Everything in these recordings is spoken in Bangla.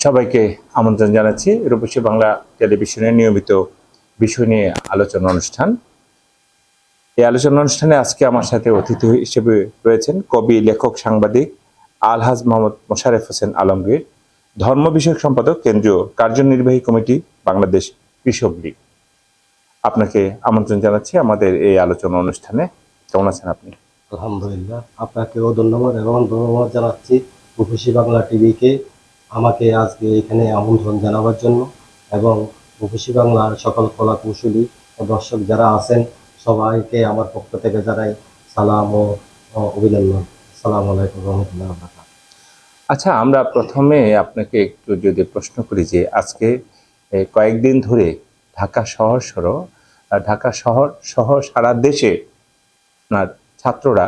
সবাইকে আমন্ত্রণ জানাচ্ছি রূপসী বাংলা টেলিভিশনের নিয়মিত বিষয় নিয়ে আলোচনা অনুষ্ঠান। এই আলোচনা অনুষ্ঠানে আজকে আমার সাথে অতিথি হিসেবে রয়েছেন কবি লেখক সাংবাদিক আলহাজ মোহাম্মদ মোশারেফ হোসেন আলমগীর ধর্ম বিষয়ক সম্পাদক কেন্দ্রীয় কার্যনির্বাহী কমিটি বাংলাদেশ কৃষক লীগ। আপনাকে আমন্ত্রণ জানাচ্ছি আমাদের এই আলোচনা অনুষ্ঠানে। কেমন আছেন আপনি? আলহামদুলিল্লাহ আপনাকেও ধন্যবাদ এবং ধন্যবাদ জানাচ্ছি। রূপসী বাংলা টিভিকে আমাকে আজকে এখানে আমন্ত্রণ জানাবার জন্য এবং রূপসী বাংলার সকল কলা কৌশলী দর্শক যারা আছেন সবাইকে আমার পক্ষ থেকে জানাই সালাম ও অভিনন্দন। সালাম আলাইকুম রহমতুল্লাহ আচ্ছা আমরা প্রথমে আপনাকে একটু যদি প্রশ্ন করি যে আজকে কয়েকদিন ধরে ঢাকা শহর আহ, ঢাকা শহর সহ সারা দেশে আপনার ছাত্ররা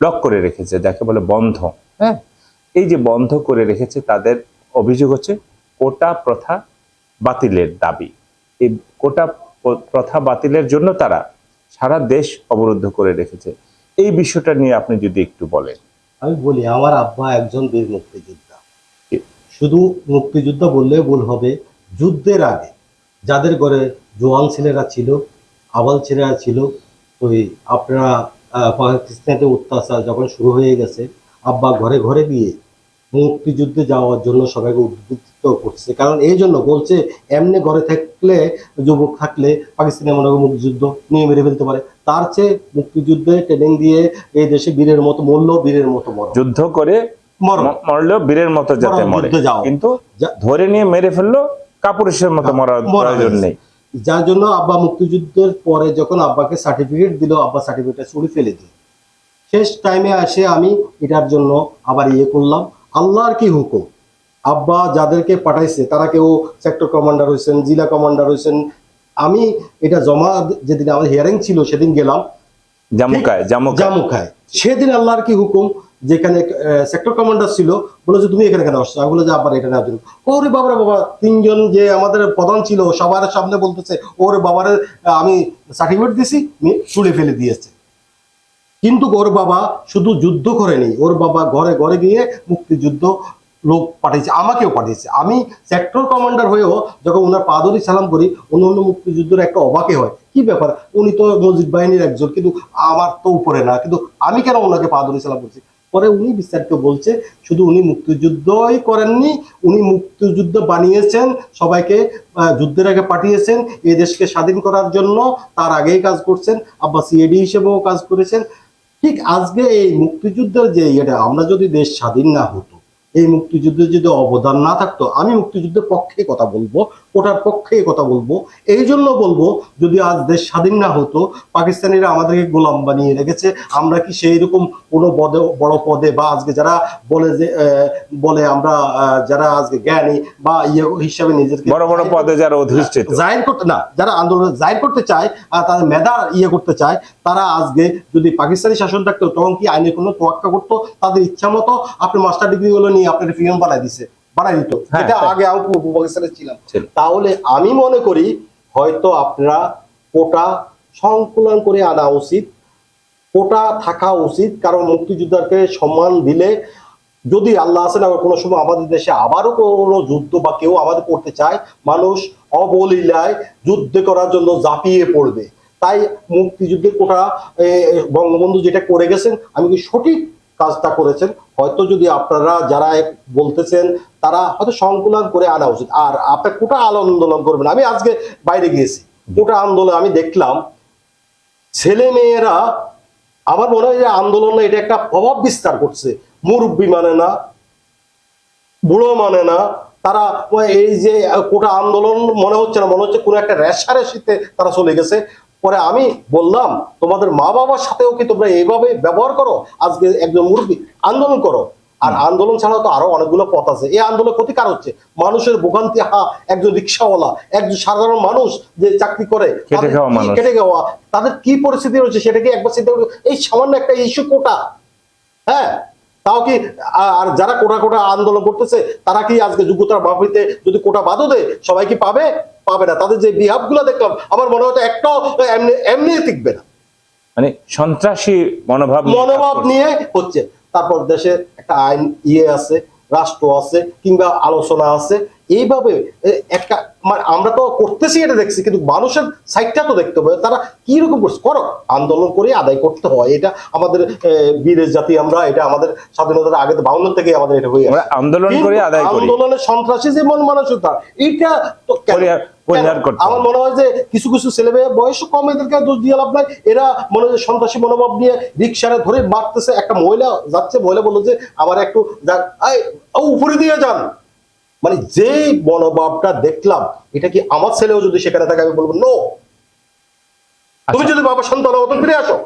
ব্লক করে রেখেছে যাকে বলে বন্ধ। হ্যাঁ? এই যে বন্ধ করে রেখেছে তাদের অভিযোগ হচ্ছে কোটা প্রথা বাতিলের দাবি। এই কোটা প্রথা বাতিলের জন্য তারা সারা দেশ অবরুদ্ধ করে রেখেছে। এই বিষয়টা নিয়ে আপনি যদি একটু বলেন। আমি বলি আমার আব্বা একজন বীর মুক্তিযোদ্ধা। শুধু মুক্তিযোদ্ধা বললে ভুল হবে যুদ্ধের আগে যাদের ঘরে জোয়ান ছেলেরা ছিল আবাল ছেলেরা ছিল ওই আপনারা পাকিস্তানে অত্যাচার যখন শুরু হয়ে গেছে আব্বা ঘরে ঘরে গিয়ে মুক্তিযুদ্ধে যাওয়ার জন্য সবাইকে উদ্বুদ্ধ করছে। কারণ এই জন্য বলছে এমনি ঘরে থাকলে যুবক থাকলে পাকিস্তানে মনে হয় মুক্তিযুদ্ধ নিয়ে মেরে ফেলতে পারে। তার চেয়ে মুক্তিযুদ্ধে ট্রেনিং দিয়ে এই দেশে বীরের মতো মরল বীরের মতো মরো যুদ্ধ করে মরো ম- মরলেও বীরের মতো যাতে মরো। কিন্তু ধরে নিয়ে মেরে ফেলল কাপুরুষের মতো মরার মরা প্রয়োজন নেই। যার জন্য আব্বা মুক্তিযুদ্ধের পরে যখন আব্বাকে সার্টিফিকেট দিল আব্বা সার্টিফিকেটটা ছুড়ে ফেলে দিল। শেষ টাইমে আসে আমি এটার জন্য আবার ইয়ে করলাম। আল্লাহর কি হুকুম? আব্বা যাদেরকে পাঠাইছে তারা কেউ সেক্টর কমান্ডার হয়েছেন জেলা কমান্ডার হয়েছেন আমি এটা জমা যেদিন আমার হিয়ারিং ছিল সেদিন গেলাম। জামুকায়। জামুকায়। সেদিন আল্লাহর কি হুকুম? যেখানে সেক্টর কমান্ডার ছিল, বলে যে তুমি এখানে কেন আসছো? আমি বলে যে আবার এটা নেওয়ার জন্য। ওরে বাবারে বাবা, তিনজন যে আমাদের প্রধান ছিল সবার সামনে বলতেছে, ওর বাবারে, আমি সার্টিফিকেট দিছি ছুড়ে ফেলে দিয়েছে। কিন্তু ওর বাবা শুধু যুদ্ধ করেনি, ওর বাবা ঘরে ঘরে গিয়ে মুক্তিযুদ্ধ লোক পাঠিয়েছে, আমাকেও পাঠিয়েছে। আমি সেক্টর কমান্ডার হয়েও যখন ওনার পাদরি সালাম করি অন্য অন্য মুক্তিযুদ্ধের একটা অবাকে হয়। কি ব্যাপার? উনি তো মসজিদ বাহিনীর একজন, কিন্তু আমার তো উপরে না, কিন্তু আমি কেন ওনাকে পাদরি সালাম করছি? পরে উনি বিস্তারিত বলছে, শুধু উনি মুক্তিযুদ্ধই করেননি, উনি মুক্তিযুদ্ধ বানিয়েছেন, সবাইকে যুদ্ধের আগে পাঠিয়েছেন, এই দেশকে স্বাধীন করার জন্য, তার আগেই কাজ করছেন আব্বা সিএডি হিসেবেও কাজ করেছেন। ঠিক আজকে এই মুক্তিযুদ্ধের যে ইয়েটা, আমরা যদি দেশ স্বাধীন না হতো এই মুক্তিযুদ্ধের যদি অবদান না থাকতো আমি মুক্তিযুদ্ধের পক্ষে কথা বলব ওটার পক্ষে কথা বলব। এই জন্য বলব যদি আজ দেশ স্বাধীন না হতো পাকিস্তানিরা আমাদেরকে গোলাম বানিয়ে রেখেছে আমরা কি সেই রকম কোনো পদে বড় পদে বা আজকে যারা বলে যে বলে আমরা যারা আজকে জ্ঞানী বা ইয়ে হিসাবে নিজেদেরকে বড় বড় পদে যারা অধিষ্ঠিত। জাহির করতে না যারা আন্দোলন জাহির করতে চায় আর তাদের মেধা ইয়ে করতে চায় তারা আজকে যদি পাকিস্তানি শাসন থাকতো তখন কি আইনের কোনো তোয়াক্কা করতো? তাদের ইচ্ছা মতো আপনি মাস্টার ডিগ্রি গুলো নিয়ে আপনার পিএম বানাই দিছে বানাই দিত। হ্যাঁ, যেটা হ্যাঁ। আগে পাকিস্তানে ছিলাম তাহলে আমি মনে করি হয়তো আপনারা কোটা সংকুলন করে আনা উচিত কোটা থাকা উচিত কারণ মুক্তিযোদ্ধাকে সম্মান দিলে যদি আল্লাহ আসেন আবার কোনো সময় আমাদের দেশে আবারও কোনো যুদ্ধ বা কেউ আমাদের করতে চায় মানুষ অবলীলায় যুদ্ধ করার জন্য জাপিয়ে পড়বে। তাই মুক্তিযুদ্ধের কোটা বঙ্গবন্ধু যেটা করে গেছেন আমি কি সঠিক কাজটা করেছেন, হয়তো যদি আপনারা যারা বলতেছেন, তারা হয়তো সংকুলন করে আনা উচিত। আর আপনার কোটা আন্দোলন করবেন। আমি আজকে বাইরে গিয়েছি। কোটা আন্দোলন আমি দেখলাম। ছেলে মেয়েরা, আমার মনে হয় যে আন্দোলনে এটা একটা প্রভাব বিস্তার করছে। মুরব্বী মানে না, বুড়ো মানে না, তারা এই যে কোটা আন্দোলন মনে হচ্ছে না, মনে হচ্ছে কোনো একটা রেশারেশিতে তারা চলে গেছে। পরে আমি বললাম তোমাদের মা বাবার সাথেও কি তোমরা এইভাবে ব্যবহার করো? আজকে একজন মুরব্বী আন্দোলন করো। আর আন্দোলন ছাড়াও তো আরও অনেকগুলো পথ আছে। এই আন্দোলন ক্ষতিকার হচ্ছে? মানুষের ভোগান্তি হা একজন রিক্সাওয়ালা একজন সাধারণ মানুষ যে চাকরি করে কেটে খাওয়া খাওয়া? তাদের কি পরিস্থিতি রয়েছে সেটা কি একবার চিন্তা করবে? এই সামান্য একটা ইস্যু কোটা হ্যাঁ? তাও কি আর যারা কোটা কোটা আন্দোলন করতেছে তারা কি আজকে যোগ্যতার মাফিতে যদি কোটা বাদও দেয় সবাই কি পাবে? পাবে না। তাদের যে বিহাবগুলো দেখলাম আমার মনে হয় একটাও এমনি এমনি টিকবে না। মানে সন্ত্রাসী মনোভাব মনোভাব নিয়ে হচ্ছে। তারপর দেশে একটা আইন ইয়ে আছে রাষ্ট্র আছে কিংবা আলোচনা আছে এইভাবে একটা মানে আমরা তো করতেছি এটা দেখছি কিন্তু মানুষের সাইডটা তো দেখতে হবে তারা কি রকম করছে? করো আন্দোলন করে আদায় করতে হয় এটা আমাদের বিদেশ জাতি আমরা এটা আমাদের স্বাধীনতার আগে তো বাউন্ন থেকে আমাদের এটা হয়ে আন্দোলন করে আদায় করি। আন্দোলনের সন্ত্রাসী যে মন মানসিকতা এইটা তো। আমার মনে হয় যে কিছু কিছু ছেলে মেয়ে বয়স কম এদেরকে দোষ দিয়ে লাভ নাই। এরা মনে হয় সন্ত্রাসী মনোভাব নিয়ে রিক্সারে ধরে মারতেছে একটা মহিলা যাচ্ছে মহিলা বলল যে আমার একটু যাক, উপরে দিয়ে যান। মানে যে মনোভাবটা দেখলাম এটা কি আমার ছেলেও যদি সেখানে থাকে আমি বলব নো তুমি আচ্ছা। যদি বাবা সন্তান হতো ফিরে আসো।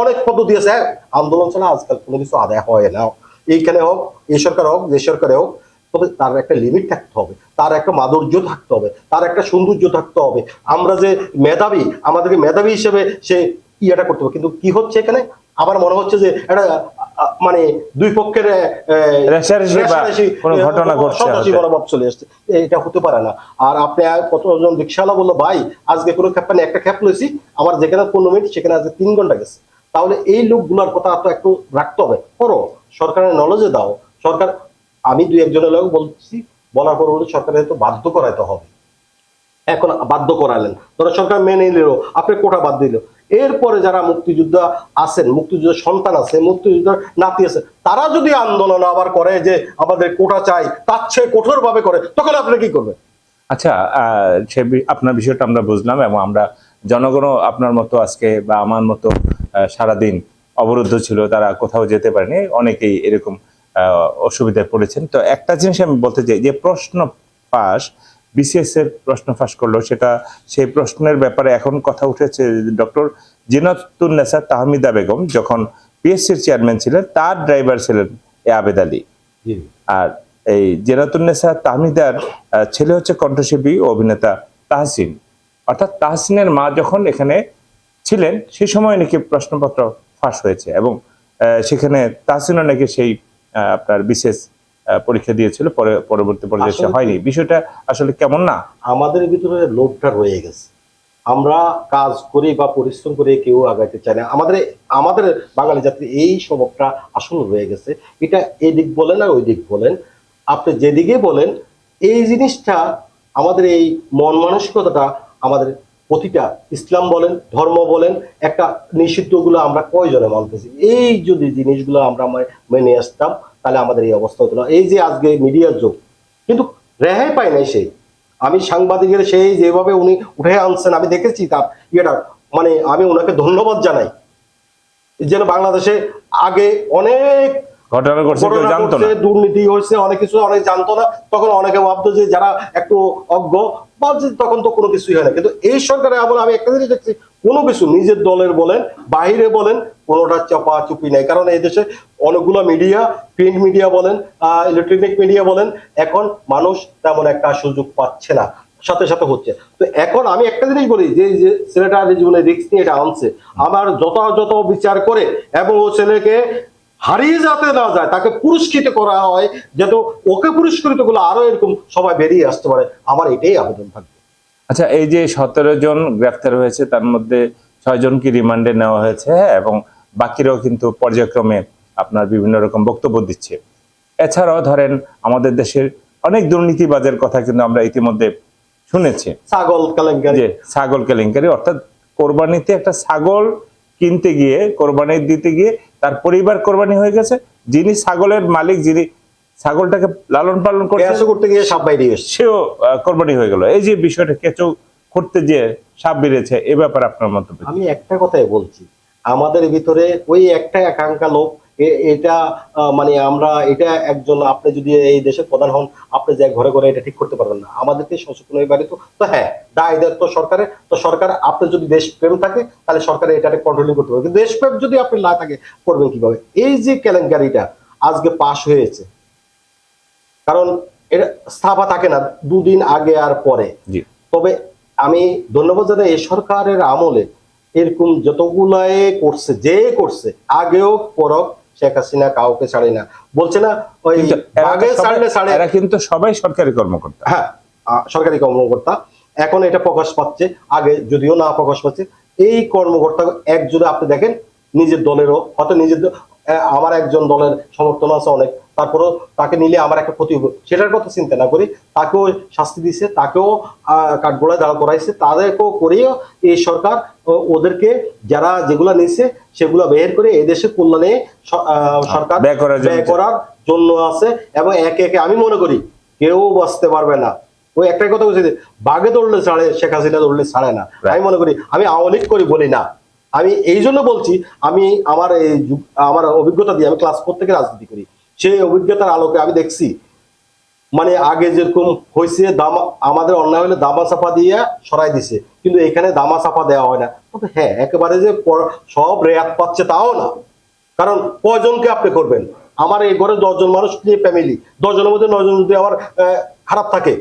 অনেক পদ্ধতি আছে হ্যাঁ? আন্দোলন ছাড়া আজকাল কোনো কিছু আদায় হয় না। এইখানে হোক এই সরকার হোক যে সরকারে হোক তবে তার একটা লিমিট থাকতে হবে। তার একটা মাধুর্য থাকতে হবে। তার একটা সৌন্দর্য থাকতে হবে। আমরা যে মেধাবী আমাদেরকে মেধাবী হিসেবে সে ইয়েটা করতে হবে। কিন্তু কি হচ্ছে এখানে? আমার মনে হচ্ছে যে একটা মানে দুই পক্ষের কোনো ঘটনা ঘটছে মনোভাব চলে আসছে। এটা হতে পারে না। আর আপনি কতজন রিক্সাওয়ালা বলল ভাই আজকে কোনো খ্যাপ পানি একটা খ্যাপ লইছি আমার যেখানে পনেরো মিনিট সেখানে আজকে তিন ঘণ্টা গেছে। তাহলে এই লোকগুলোর কথা তো একটু রাখতে হবে। করো সরকারের নলেজে দাও। সরকার আমি দুই একজনের লোক বলছি বলার পর বলে সরকারের তো বাধ্য করাইতে হবে। এখন বাধ্য করালেন। ধরো সরকার মেনে নিল আপনি কোটা বাদ দিল। এরপরে যারা মুক্তিযোদ্ধা আছেন, মুক্তিযোদ্ধার সন্তান আছে, মুক্তিযোদ্ধার নাতি আছে, তারা যদি আন্দোলন আবার করে যে আমাদের কোটা চাই, তার চেয়ে কঠোর ভাবে করে, তখন আপনি কি করবেন? আচ্ছা সে আপনার বিষয়টা আমরা বুঝলাম এবং আমরা জনগণও আপনার মতো আজকে বা আমার মতো সারাদিন অবরুদ্ধ ছিল, তারা কোথাও যেতে পারেনি, অনেকেই এরকম অসুবিধায় পড়েছেন। তো একটা জিনিস আমি বলতে চাই, যে প্রশ্ন ফাঁস বিসিএস এর প্রশ্ন ফাঁস করল। সেটা সেই প্রশ্নের ব্যাপারে এখন কথা উঠেছে ডক্টর জিনাতুন্নেসা তাহমিদা বেগম যখন পিএসসির চেয়ারম্যান ছিলেন তার ড্রাইভার ছিলেন এ আবেদ আলী। আর এই জেরাতুন্নেসা তাহমিদার ছেলে হচ্ছে কণ্ঠশিল্পী ও অভিনেতা তাহসিন। অর্থাৎ তাহসিনের মা যখন এখানে ছিলেন সেই সময় নাকি প্রশ্নপত্র ফাঁস হয়েছে এবং সেখানে তাহসিনও নাকি সেই আপনার বিশেষ পরীক্ষা দিয়েছিল পরে পরবর্তী পর্যায়ে সে হয়নি। বিষয়টা আসলে কেমন না? আমাদের ভিতরে লোভটা রয়ে গেছে। আমরা কাজ করি বা পরিশ্রম করে কেউ আগাইতে চাই না। আমাদের আমাদের বাঙালি জাতির এই স্বভাবটা আসলে রয়ে গেছে। এটা এই দিক বলেন আর ওই দিক বলেন। আপনি যেদিকে বলেন এই জিনিসটা আমাদের এই মন মানসিকতাটা আমাদের প্রতিটা ইসলাম বলেন ধর্ম বলেন একটা নিষিদ্ধগুলো আমরা কয়জনে মানতেছি? এই যদি জিনিসগুলো আমরা মেনে আসতাম তাহলে আমাদের এই অবস্থা হতো না। এই যে আজকে মিডিয়ার যুগ কিন্তু রেহাই পায় নাই সেই আমি সাংবাদিকের সেই যেভাবে উনি উঠে আনছেন আমি দেখেছি তার ইয়েটা। মানে আমি ওনাকে ধন্যবাদ জানাই। যেন বাংলাদেশে আগে অনেক ঘটনা ঘটছে কেউ জানতো না। দুর্নীতি হয়েছে অনেক কিছু অনেক জানতো না। তখন অনেকে ভাবতো যে যারা একটু অজ্ঞ ভাবছে তখন তো কোনো কিছুই হয় না। কিন্তু এই সরকারে আমলে আমি একটা জিনিস দেখছি কোনো কিছু নিজের দলের বলেন বাইরে বলেন, কোনোটা চাপা চুপি নাই। কারণ এই দেশে অনেকগুলো মিডিয়া প্রিন্ট মিডিয়া বলেন ইলেকট্রনিক মিডিয়া বলেন, এখন মানুষ তেমন একটা সুযোগ পাচ্ছে না। সাথে সাথে হচ্ছে। তো এখন আমি একটা জিনিস বলি, যে যে, ছেলেটা জীবনে রিস্ক নিয়ে এটা আনছে, আমার যথাযথ বিচার করে এবং ও ছেলেকে হারিয়ে যাতে না যায়, তাকে পুরস্কৃত করা হয় যাতে ওকে পুরস্কৃত করলে আরও এরকম সবাই বেরিয়ে আসতে পারে, আমার এটাই আবেদন থাকবে। আচ্ছা এই যে সতেরো জন গ্রেফতার হয়েছে তার মধ্যে ছয় জনকে রিমান্ডে নেওয়া হয়েছে হ্যাঁ, এবং বাকিরাও কিন্তু পর্যায়ক্রমে আপনার বিভিন্ন রকম বক্তব্য দিচ্ছে। এছাড়াও ধরেন আমাদের দেশের অনেক দুর্নীতিবাজের কথা কিন্তু আমরা ইতিমধ্যে শুনেছি। ছাগল কেলেঙ্কারি। যে ছাগল কেলেঙ্কারি অর্থাৎ কোরবানিতে একটা ছাগল কিনতে গিয়ে কোরবানি দিতে গিয়ে তার পরিবার কোরবানি হয়ে গেছে যিনি ছাগলের মালিক যিনি ছাগলটাকে লালন পালন করছে। করতে গিয়ে সাপ বাইরে সেও কোরবানি হয়ে গেল। এই যে বিষয়টা কেঁচো করতে যে সাপ বেড়েছে এ ব্যাপারে আপনার মন্তব্য আমি একটা কথাই বলছি। আমাদের ভিতরে ওই একটা একাঙ্কা লোক এটা মানে আমরা এটা একজন আপনি যদি এই দেশের প্রধান হন আপনি যে ঘরে ঘরে এটা ঠিক করতে পারবেন না। আমাদেরকে সচেতন হয়ে বাড়ি তো তো হ্যাঁ দায় দায়িত্ব সরকারের তো সরকার আপনি যদি দেশপ্রেম থাকে তাহলে সরকারের এটাকে কন্ট্রোলিং করতে পারবে। কিন্তু দেশপ্রেম যদি আপনি না থাকে করবেন কীভাবে? এই যে কেলেঙ্কারিটা আজকে পাশ হয়েছে কারণ এটা স্থাপা থাকে না দুদিন আগে আর পরে। তবে আমি ধন্যবাদ জানাই এই সরকারের আমলে এরকম যতগুলাই করছে যে করছে আগেও পরক শেখ হাসিনা কাউকে ছাড়ে না। বলছে না ওই আগে ছাড়লে ছাড়ে। এরা কিন্তু সবাই সরকারি কর্মকর্তা। হ্যাঁ সরকারি কর্মকর্তা। এখন এটা প্রকাশ পাচ্ছে আগে যদিও না প্রকাশ পাচ্ছে এই কর্মকর্তা একজনে আপনি দেখেন নিজের দলেরও হয়তো নিজের আমার একজন দলের সমর্থন আছে অনেক। তারপরেও তাকে নিলে আমার একটা ক্ষতি হবে। সেটার কথা চিন্তা না করি। তাকেও শাস্তি দিছে তাকেও আহ, কাঠগোড়ায় দাঁড় করাইছে। তাদেরকেও করেও এই সরকার ওদেরকে যারা যেগুলা নিছে সেগুলো বের করে এই দেশের কল্যাণে সরকার ব্যয় করার জন্য। আছে এবং একে একে আমি মনে করি কেউ বাঁচতে পারবে না। ওই একটাই কথা বলছি বাঘে দৌড়লে ছাড়ে শেখ হাসিনা দৌড়লে ছাড়ে না। আমি মনে করি আমি আওয়ামী লীগ করি বলি না। আমি এই জন্য বলছি, আমি আমার এই আমার অভিজ্ঞতা দিয়ে আমি ক্লাস ফোর থেকে রাজনীতি করি। সেই অভিজ্ঞতার আলোকে আমি দেখছি মানে আগে যেরকম হয়েছে দাম, আমাদের অন্যায় হলে দামা চাপা দিয়ে সরাই দিছে, কিন্তু এখানে দামা চাপা দেওয়া হয় না। হ্যাঁ একেবারে যে সব রেয়াত পাচ্ছে তাও না। কারণ কয়জনকে আপনি করবেন? আমার এই ঘরে দশজন মানুষ নিয়ে ফ্যামিলি দশজনের মধ্যে নয়জন যদি আমার খারাপ থাকে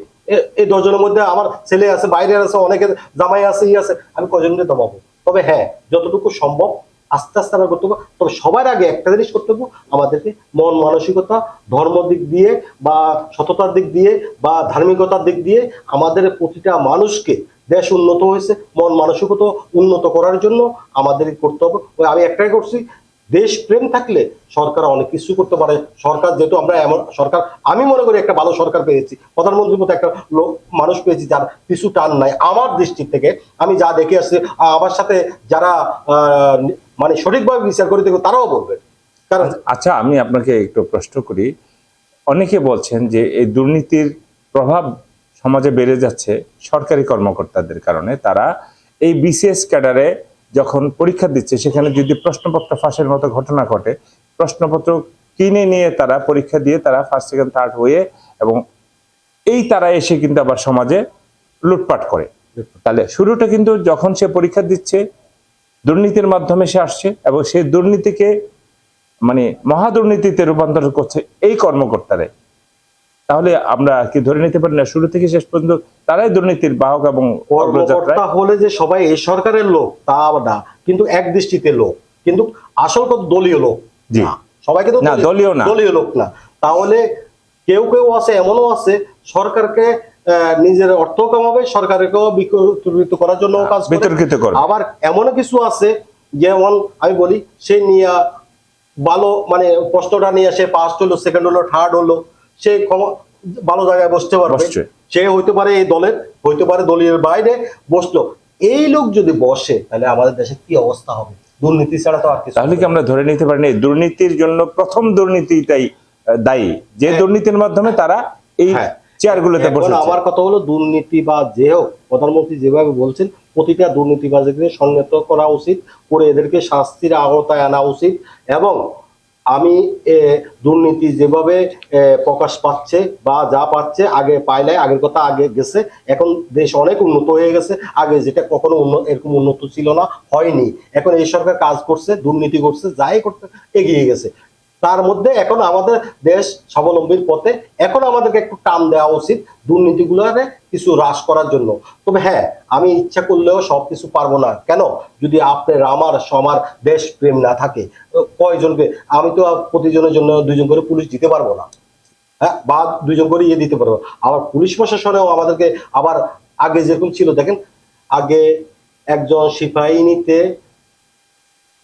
এই দশজনের মধ্যে আমার ছেলে আছে বাইরে আছে, অনেকের জামাই আছে, ই আছে, আমি কয়জনকে দমাবো? তবে হ্যাঁ যতটুকু সম্ভব আস্তে আস্তে আমরা করতে পারব। তবে সবার আগে একটা জিনিস করতে হবে, আমাদেরকে মন মানসিকতা, ধর্ম দিক দিয়ে বা সততার দিক দিয়ে বা ধার্মিকতার দিক দিয়ে আমাদের প্রতিটা মানুষকে দেশ উন্নত হয়েছে, মন মানসিকতা উন্নত করার জন্য আমাদের করতে হবে। ওই আমি একটাই করছি দেশ প্রেম থাকলে সরকার অনেক কিছু করতে পারে। সরকার যেহেতু আমরা এমন সরকার, আমি মনে করি একটা ভালো সরকার পেয়েছি। প্রধানমন্ত্রীর মতো একটা লোক, মানুষ পেয়েছি যার কিছু টান নাই। আমার দৃষ্টি থেকে আমি যা দেখে আসছি, আমার সাথে যারা মানে সঠিকভাবে বিচার করে দেখবে তারাও বলবে। কারণ আচ্ছা আমি আপনাকে একটু প্রশ্ন করি। অনেকে বলছেন যে এই দুর্নীতির প্রভাব সমাজে বেড়ে যাচ্ছে সরকারি কর্মকর্তাদের কারণে। তারা এই বিসিএস ক্যাডারে যখন পরীক্ষা দিচ্ছে সেখানে যদি প্রশ্নপত্র ফাঁসের মতো ঘটনা ঘটে প্রশ্নপত্র কিনে নিয়ে তারা পরীক্ষা দিয়ে তারা ফার্স্ট সেকেন্ড থার্ড হয়ে এবং এই তারা এসে কিন্তু আবার সমাজে লুটপাট করে। তাহলে শুরুটা কিন্তু যখন সে পরীক্ষা দিচ্ছে দুর্নীতির মাধ্যমে সে আসছে এবং সেই দুর্নীতিকে মানে মহা দুর্নীতিতে রূপান্তর করছে এই কর্মকর্তারে তাহলে আমরা কি ধরে নিতে পারি না শুরু থেকে শেষ পর্যন্ত তারাই দুর্নীতির বাহক এবং হলে যে সবাই এই সরকারের লোক তা না কিন্তু এক দৃষ্টিতে লোক কিন্তু আসল কথা দলীয় লোক জি। না সবাই কিন্তু না, দলীয় না। দলীয় লোক না তাহলে কেউ কেউ আছে এমনও আছে সরকারকে নিজের অর্থ কামাবে সরকারকেও বিতর্কিত করার জন্য কাজ করে। বিতর্কিত করবে। আবার এমনও কিছু আছে যেমন আমি বলি সে নিয়ে ভালো মানে প্রশ্নটা নিয়ে সে ফার্স্ট হলো সেকেন্ড হলো থার্ড হলো সে ভালো জায়গায় বসতে পারবে। সে হইতে পারে এই দলের হইতে পারে দলের বাইরে বসল। এই লোক যদি বসে তাহলে আমাদের দেশে কি অবস্থা হবে? দুর্নীতি ছাড়া তো আর কিছু তাহলে কি আমরা ধরে নিতে পারি দুর্নীতির জন্য প্রথম দুর্নীতিটাই দায়ী। যে হ্যাঁ। দুর্নীতির মাধ্যমে তারা এই হ্যাঁ। চেয়ারগুলোতে এখন আমার কথা হলো দুর্নীতি বা যে হোক প্রধানমন্ত্রী যেভাবে বলছেন প্রতিটা দুর্নীতিবাজীকে সংযত করা উচিত করে এদেরকে শাস্তির আওতায় আনা উচিত এবং আমি দুর্নীতি যেভাবে প্রকাশ পাচ্ছে বা যা পাচ্ছে আগে পায় নাই আগের কথা আগে গেছে, এখন দেশ অনেক উন্নত হয়ে গেছে, আগে যেটা কখনো উন্ন- এরকম উন্নত ছিল না, হয়নি। এখন এই সরকার কাজ করছে, দুর্নীতি করছে, যাই করতে, এগিয়ে গেছে। তার মধ্যে এখন আমাদের দেশ স্বাবলম্বীর পথে এখন আমাদেরকে একটু টান দেওয়া উচিত দুর্নীতিগুলোরে কিছু হ্রাস করার জন্য। তবে হ্যাঁ আমি ইচ্ছা করলেও সবকিছু পারব না। কেন? যদি আপনার, আমার, সমার দেশ প্রেম না থাকে কয়জনকে? আমি তো প্রতিজনের জন্য দুজন করে পুলিশ দিতে পারব না। হ্যাঁ বা দুইজন করে ইয়ে দিতে পারব আবার পুলিশ প্রশাসনেও আমাদেরকে আবার আগে যেরকম ছিল, দেখেন, আগে একজন সিপাহী নিতে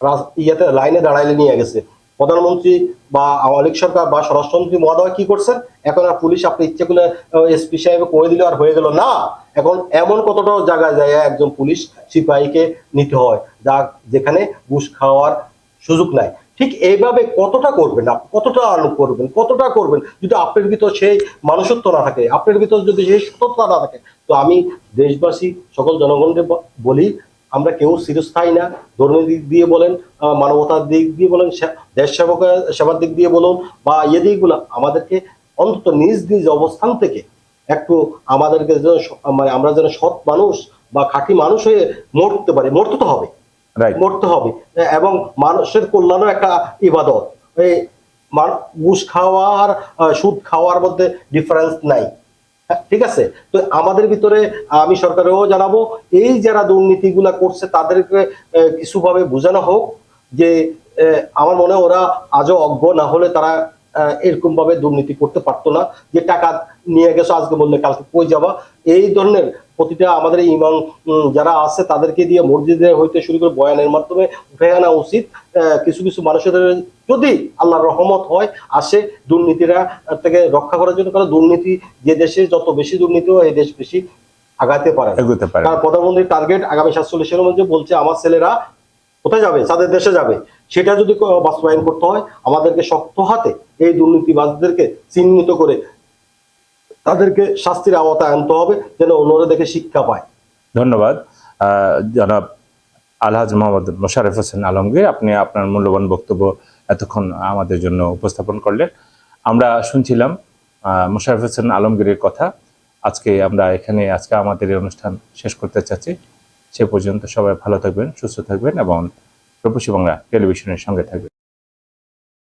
রাজ- ইয়েতে লাইনে দাঁড়াইলে নিয়ে গেছে। প্রধানমন্ত্রী বা আওয়ামী লীগ সরকার বা স্বরাষ্ট্রমন্ত্রী মহোদয় কি করছেন? এখন আর পুলিশ আপনি ইচ্ছে করলে এসপি সাহেব করে দিলে আর হয়ে গেল না। এখন এমন কতটা জায়গায় যায় একজন পুলিশ সিপাহীকে নিতে হয়, যা যেখানে ঘুষ খাওয়ার সুযোগ নাই। ঠিক এইভাবে কতটা করবেন আপনি কতটা আলোক করবেন, কতটা করবেন? যদি আপনার ভিতর সেই মানুষত্ব না থাকে, আপনার ভিতর যদি সেই সততা না থাকে, তো আমি দেশবাসী, সকল জনগণকে বলি আমরা কেউ চিরস্থায়ী না। ধর্মের দিক দিয়ে বলেন মানবতার দিক দিয়ে বলেন দেশ সেবক সেবার দিক দিয়ে বলুন বা ইয়ে দিকগুলো আমাদেরকে অন্তত নিজ নিজ অবস্থান থেকে একটু আমাদেরকে যেন মানে আমরা যেন সৎ মানুষ বা খাঁটি মানুষ হয়ে মরতে পারি। মরতে তো হবে। মরতে হবে। এবং মানুষের কল্যাণও একটা ইবাদত। এই ঘুষ খাওয়ার আহ, সুদ খাওয়ার মধ্যে ডিফারেন্স নাই। ঠিক আছে? তো আমাদের ভিতরে, আমি সরকারেও জানাব, এই যারা দুর্নীতিগুলা করছে তাদেরকে কিছুভাবে বোঝানো হোক যে আমার মনে ওরা আজও অজ্ঞ, না হলে তারা এরকম ভাবে দুর্নীতি করতে পারতো না। যে টাকা নিয়ে গেছো আজকে বললে কালকে কই যাবা? এই ধরনের প্রতিটা আমাদের ইমাম যারা আছে তাদেরকে দিয়ে মসজিদে হইতে শুরু করে বয়ানের মাধ্যমে উঠে আনা উচিত। কিছু কিছু মানুষের যদি আল্লাহর রহমত হয় আসে দুর্নীতিরা থেকে রক্ষা করার জন্য। কারণ দুর্নীতি যে দেশে যত বেশি দুর্নীতি হয় এই দেশ বেশি আগাতে পারে কারণ প্রধানমন্ত্রীর টার্গেট আগামী সাতচল্লিশের মধ্যে বলছে আমার ছেলেরা কোথায় যাবে? তাদের দেশে যাবে? সেটা যদি বাস্তবায়ন করতে হয়, আমাদেরকে শক্ত হাতে এই দুর্নীতিবাজদেরকে চিহ্নিত করে তাদেরকে শাস্তির আওতায় আনতে হবে, যেন অন্যরা দেখে শিক্ষা পায়। ধন্যবাদ। জনাব আলহাজ মোহাম্মদ মোশারফ হোসেন আলমগীর, আপনি আপনার মূল্যবান বক্তব্য এতক্ষণ আমাদের জন্য উপস্থাপন করলেন। আমরা শুনছিলাম মোশারফ হোসেন আলমগীরের কথা। আজকে আমরা এখানে, আজকে আমাদের এই অনুষ্ঠান শেষ করতে চাচ্ছি। সে পর্যন্ত সবাই ভালো থাকবেন, সুস্থ থাকবেন এবং রূপসী বাংলা টেলিভিশনের সঙ্গে থাকবেন।